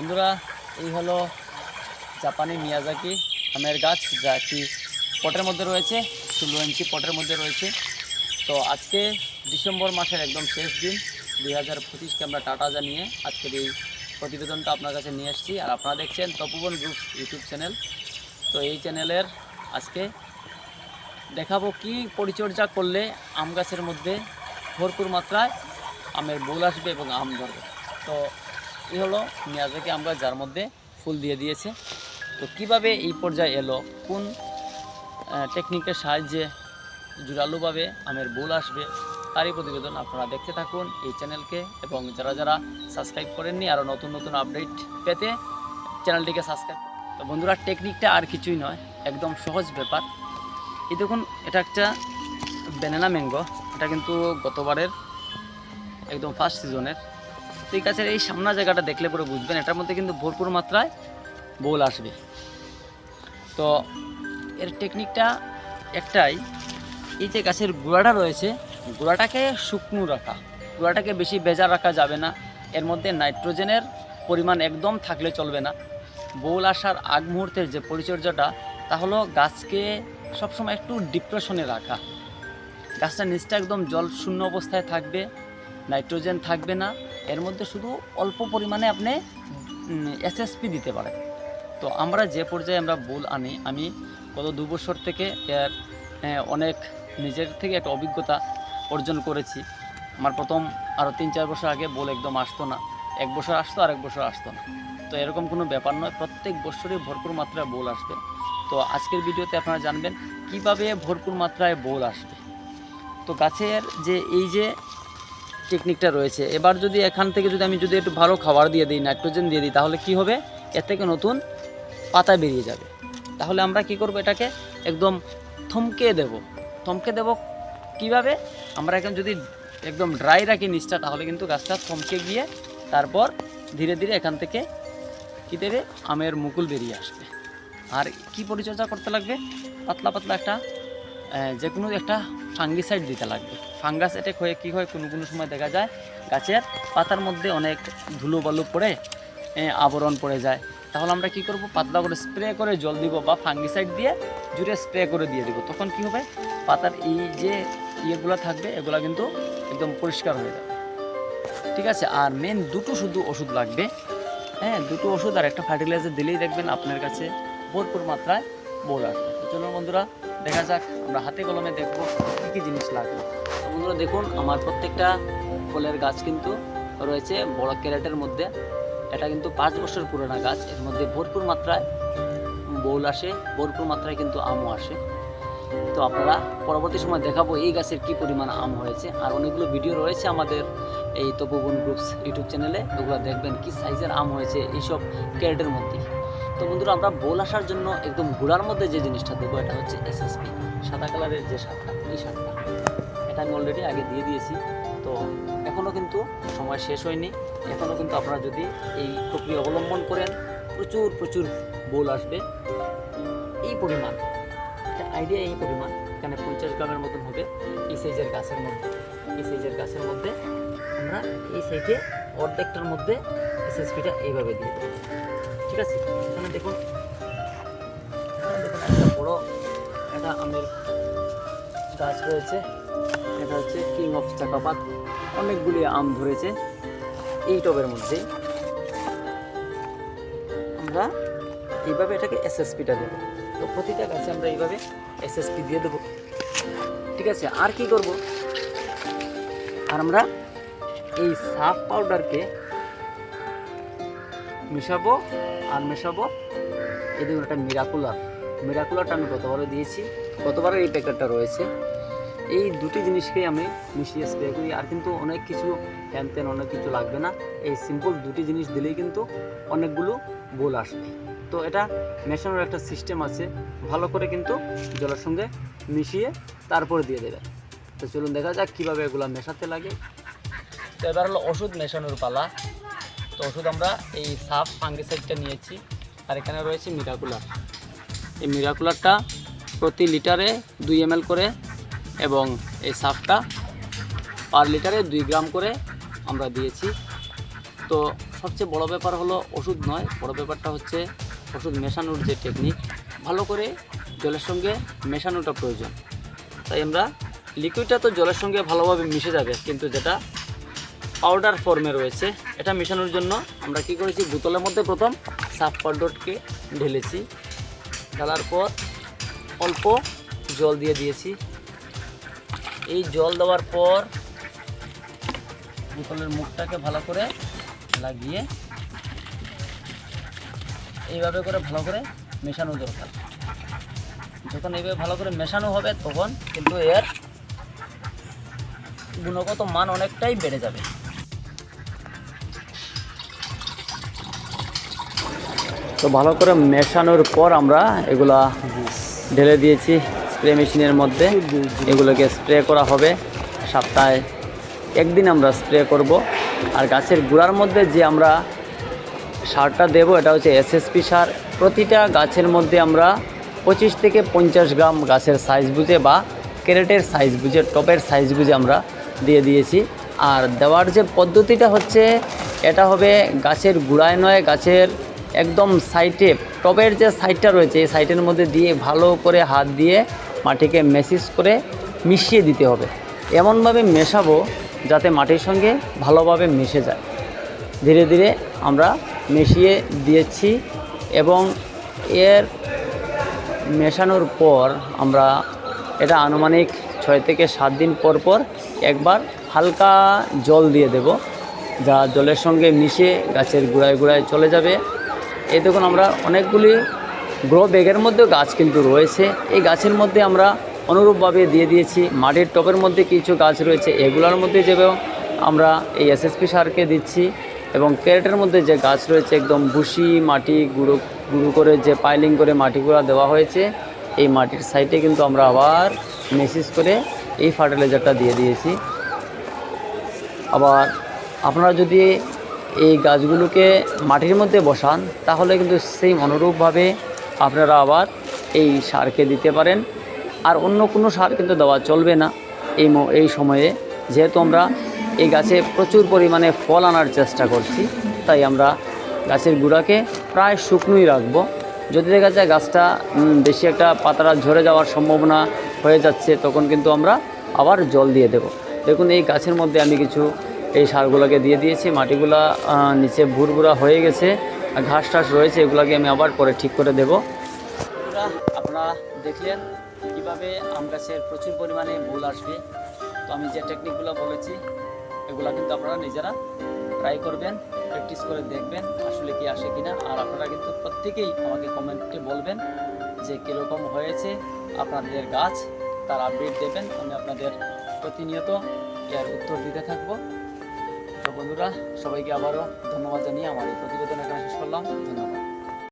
বন্ধুরা, এই হলো জাপানি মিয়াজাকি আমের গাছ, যা কি পটের মধ্যে রয়েছে, ষোলো ইঞ্চি পটের মধ্যে রয়েছে। তো আজকে ডিসেম্বর মাসের একদম শেষ দিন, দুই হাজার পঁচিশকে আমরা টাটা জানিয়ে আজকের এই প্রতিবেদনটা আপনার কাছে নিয়ে এসেছি। আর আপনারা দেখছেন তপবন গ্রুপ ইউটিউব চ্যানেল। তো এই চ্যানেলের আজকে দেখাবো কি পরিচর্যা করলে আম গাছের মধ্যে ভরপুর মাত্রায় আমের বোল আসবে এবং আম ধরবে। তো এই হলো মেয়াজাকি আমরা যার মধ্যে ফুল দিয়ে দিয়েছে। তো কীভাবে এই পর্যায়ে এলো? কোন টেকনিকের সাহায্যে জোরালোভাবে আমের বোল আসবে? তারই প্রতিবেদন আপনারা দেখতে থাকুন এই চ্যানেলকে এবং যারা যারা সাবস্ক্রাইব করেননি আরও নতুন নতুন আপডেট পেতে চ্যানেলটিকে সাবস্ক্রাইব তো বন্ধুরা টেকনিকটা আর কিছুই নয়, একদম সহজ ব্যাপার। এই দেখুন, এটা একটা ব্যানানা ম্যাঙ্গো এটা কিন্তু গতবারের একদম ফার্স্ট সিজনের তো এই গাছের এই সামনা জায়গাটা দেখলে পরে বুঝবেন, এটার মধ্যে কিন্তু ভরপুর মাত্রায় বোল আসবে। তো এর টেকনিকটা একটাই, এই যে গাছের গোড়াটা রয়েছে, গোড়াটাকে শুকনো রাখা। গোড়াটাকে বেশি বেজা রাখা যাবে না, এর মধ্যে নাইট্রোজেনের পরিমাণ একদম থাকলে চলবে না। বোল আসার আগ মুহূর্তের যে পরিচর্যাটা, তা হলো গাছকে সবসময় একটু ডিপ্রেশনে রাখা। গাছটা নিচটা একদম জল শূন্য অবস্থায় থাকবে, নাইট্রোজেন থাকবে না এর মধ্যে শুধু অল্প পরিমাণে আপনি এসএসপি দিতে পারেন। তো আমরা যে পর্যায়ে আমরা বোল আনি, আমি গত দু বছর থেকে এর অনেক নিজের থেকে একটা অভিজ্ঞতা অর্জন করেছি। আমার প্রথম আরও তিন চার বছর আগে বোল একদম আসতো না। এক বছর আসতো আর এক বছর আসতো না। তো এরকম কোনো ব্যাপার নয়, প্রত্যেক বছরই ভরপুর মাত্রায় বোল আসবে। তো আজকের ভিডিওতে আপনারা জানবেন কীভাবে ভরপুর মাত্রায় বোল আসবে। তো গাছের যে এই যে টেকনিকটা রয়েছে। এবার যদি এখান থেকে যদি আমি যদি একটু ভালো খাবার দিয়ে দিই নাইট্রোজেন দিয়ে দিই, তাহলে কি হবে? এর থেকে নতুন পাতা বেরিয়ে যাবে। তাহলে আমরা কি করব এটাকে? একদম থমকে দেব। থমকে দেব কীভাবে? আমরা এখন যদি একদম ড্রাই রাখি নিচটা, তাহলে কিন্তু গাছটা থমকে গিয়ে তারপর ধীরে ধীরে এখান থেকে কী দেবে? আমের মুকুল বেরিয়ে আসবে। আর কি পরিচর্যা করতে লাগবে? পাতলা পাতলা একটা যে কোনো একটা ফাঙ্গিসাইড দিতে লাগবে। ফাঙ্গাস অ্যাটাক হয়ে কী হয়? কোনো কোনো সময় দেখা যায় গাছের পাতার মধ্যে অনেক ধুলো বালু পড়ে আবরণ পড়ে যায়। তাহলে আমরা কি করব? পাতলা করে স্প্রে করে জল দিব বা ফাঙ্গিসাইড দিয়ে জুড়ে স্প্রে করে দিয়ে দিব। তখন কি হবে? পাতার এই যে ইয়েগুলো থাকবে, এগুলো কিন্তু একদম পরিষ্কার হয়ে যাবে। ঠিক আছে? আর মেন দুটো শুধু ওষুধ লাগবে। হ্যাঁ দুটো ওষুধ আর একটা ফার্টিলাইজার দিলেই দেখবেন আপনার কাছে ভরপুর মাত্রায় বোর আসবে চলুন বন্ধুরা, দেখা যাক আমরা হাতে কলমে দেখব কী কী জিনিস লাগবে বন্ধুরা দেখুন, আমার প্রত্যেকটা ফলের গাছ কিন্তু রয়েছে বড় ক্যারেটের মধ্যে। এটা কিন্তু পাঁচ বছর পুরোনো গাছ, এর মধ্যে ভরপুর মাত্রায় বোল আসে, ভরপুর মাত্রায় কিন্তু আমও আসে। তো আপনারা পরবর্তী সময় দেখাবো এই গাছের কি পরিমাণ আম হয়েছে। আর অনেকগুলো ভিডিও রয়েছে আমাদের এই তপবন গ্রুপস ইউটিউব চ্যানেলে। ওগুলো দেখবেন কি সাইজের আম হয়েছে এইসব ক্যারেটের মধ্যে। তো বন্ধুরা, আমরা বোল আসার জন্য একদম গুড়ার মধ্যে যে জিনিসটা দেবো, এটা হচ্ছে এসএসপি সাদা কালারের যে সারটা এই সারটা এটা আমি অলরেডি আগে দিয়ে দিয়েছি। তো এখনও কিন্তু সময় শেষ হয়নি। এখনও কিন্তু আপনারা যদি এই প্রক্রিয়া অবলম্বন করেন, প্রচুর প্রচুর বোল আসবে। এই পরিমাণ, একটা আইডিয়া এই পরিমাণ, এখানে পঞ্চাশ গ্রামের মতন হবে এই সাইজের গাছের মধ্যে। এই সাইজের গাছের মধ্যে আমরা এই সাইডে অর্ধেকটার মধ্যে এসএসপিটা এইভাবে দিয়ে দেবো। ঠিক আছে? দেখুন। দেখুন একটা বড় একটা আমের গাছ রয়েছে। এটা হচ্ছে কিং অফ চাকাপাত অনেকগুলি আম ধরেছে এই টবের মধ্যে। আমরা এইভাবে এটাকে এসএসপিটা দেবো। তো প্রতিটা গাছে আমরা এইভাবে এসএসপি দিয়ে দেবো। ঠিক আছে, আর কি করব? আর আমরা এই সাফ পাউডারকে মিশাবো আর মেশাবো। এই দেখুন, একটা মিরাকুলার মিরাকুলারটা আমি গতবারও দিয়েছি গতবারে এই প্যাকেটটা রয়েছে। এই দুটি জিনিসকেই আমি মিশিয়ে স্প্রে করি, আর কিন্তু অনেক কিছু হ্যান ত্যান অনেক কিছু লাগবে না। এই সিম্পল দুটি জিনিস দিলেই কিন্তু অনেকগুলো বোল আসবে। তো এটা মেশানোর একটা সিস্টেম আছে, ভালো করে কিন্তু জলের সঙ্গে মিশিয়ে তারপরে দিয়ে দেবে তো চলুন দেখা যাক কীভাবে এগুলো মেশাতে লাগে। তো এবার হলো ওষুধ মেশানোর পালা। তো ওষুধ আমরা এই সাফ ফাঙ্গিসাইডটা নিয়েছি আর এখানে রয়েছে মিরাকুলার। এই মিরাকুলারটা প্রতি লিটারে দুই এম করে এবং এই সাফটা পার লিটারে দুই গ্রাম করে আমরা দিয়েছি। তো সবচেয়ে বড় ব্যাপার হলো ওষুধ নয়, বড় ব্যাপারটা হচ্ছে ওষুধ মেশানোর যে টেকনিক ভালো করে জলের সঙ্গে মেশানোটা প্রয়োজন। তাই আমরা লিকুইডটা তো জলের সঙ্গে ভালোভাবে মিশে যাবে, কিন্তু যেটা পাউডার ফর্মে রয়েছে। এটা মেশানোর জন্য আমরা কি করেছি? বোতলের মধ্যে প্রথম সাফ পাউডারকে ঢেলেছি। ঢালার পর অল্প জল দিয়ে দিয়েছি। এই জল দেওয়ার পর বোতলের মুখটাকে ভালো করে লাগিয়ে এইভাবে করে ভালো করে মেশানো দরকার। যখন এইভাবে ভালো করে মেশানো হবে, তখন কিন্তু এর গুণগত মান অনেকটাই বেড়ে যাবে। তো ভালো করে মেশানোর পর আমরা এগুলা ঢেলে দিয়েছি স্প্রে মেশিনের মধ্যে। এগুলোকে স্প্রে করা হবে। সপ্তাহে একদিন আমরা স্প্রে করব। আর গাছের গোড়ার মধ্যে যে আমরা সারটা দেব এটা হচ্ছে এসএসপি সার। প্রতিটা গাছের মধ্যে আমরা পঁচিশ থেকে পঞ্চাশ গ্রাম গাছের সাইজ বুঝে বা ক্যারেটের সাইজ বুঝে টপের সাইজ বুঝে আমরা দিয়ে দিয়েছি। আর দেওয়ার যে পদ্ধতিটা হচ্ছে এটা হবে গাছের গুড়ায় নয় গাছের একদম সাইটে টবের যে সাইডটা রয়েছে, এই সাইটের মধ্যে দিয়ে ভালো করে হাত দিয়ে মাটিকে মেসিস করে মিশিয়ে দিতে হবে। এমনভাবে মেশাবো যাতে মাটির সঙ্গে ভালোভাবে মিশে যায়। ধীরে ধীরে আমরা মিশিয়ে দিয়েছি এবং এর মেশানোর পর আমরা এটা আনুমানিক ছয় থেকে সাত দিন পর পর একবার হালকা জল দিয়ে দেব, যা জলের সঙ্গে মিশে গাছের গোড়ায় গোড়ায় চলে যাবে। এই দেখুন আমরা অনেকগুলি গ্রো ব্যাগের মধ্যেও গাছ কিন্তু রয়েছে। এই গাছের মধ্যে আমরা অনুরূপভাবে দিয়ে দিয়েছি। মাটির টপের মধ্যে কিছু গাছ রয়েছে। এগুলোর মধ্যে যেভাবে আমরা এই এসএসপি সারকে দিচ্ছি এবং ক্যারেটের মধ্যে যে গাছ রয়েছে, একদম বুসি মাটি গুঁড়ো গুঁড়ো করে যে পাইলিং করে মাটিগুলো দেওয়া হয়েছে, এই মাটির সাইডে কিন্তু আমরা আবার মেসেজ করে এই ফার্টিলাইজারটা দিয়ে দিয়েছি। আবার আপনারা যদি এই গাছগুলোকে মাটির মধ্যে বসান, তাহলে কিন্তু সেই অনুরূপভাবে আপনারা আবার এই সারকে দিতে পারেন। আর অন্য কোনো সার কিন্তু দেওয়া চলবে না এই এই সময়ে। যেহেতু আমরা এই গাছে প্রচুর পরিমাণে ফল আনার চেষ্টা করছি, তাই আমরা গাছের গুঁড়াকে প্রায় শুকনোই রাখব। যদি দেখা যায় গাছটা বেশি একটা পাতাটা ঝরে যাওয়ার সম্ভাবনা হয়ে যাচ্ছে, তখন কিন্তু আমরা আবার জল দিয়ে দেব। দেখুন, এই গাছের মধ্যে আমি কিছু এই সারগুলোকে দিয়ে দিয়েছি, মাটিগুলা নিচে ভুরভুরা হয়ে গেছে ঘাস টাস রয়েছে, এগুলোকে আমি আবার পরে ঠিক করে দেব। আপনারা দেখলেন কীভাবে আম গাছের প্রচুর পরিমাণে ভুল আসবে। তো আমি যে টেকনিকগুলো বলেছি, এগুলো কিন্তু আপনারা নিজেরা ট্রাই করবেন প্র্যাকটিস করে দেখবেন, আসলে কি আসে কিনা। আর আপনারা কিন্তু প্রত্যেকেই আমাকে কমেন্টে বলবেন যে কীরকম হয়েছে আপনাদের গাছ। তার আপডেট দেবেন, আমি আপনাদের প্রতিনিয়ত এর উত্তর দিতে থাকব। তো বন্ধুরা সবাইকে আবারও ধন্যবাদ জানিয়ে আমার এই প্রতিবেদন এখানে শেষ করলাম। ধন্যবাদ।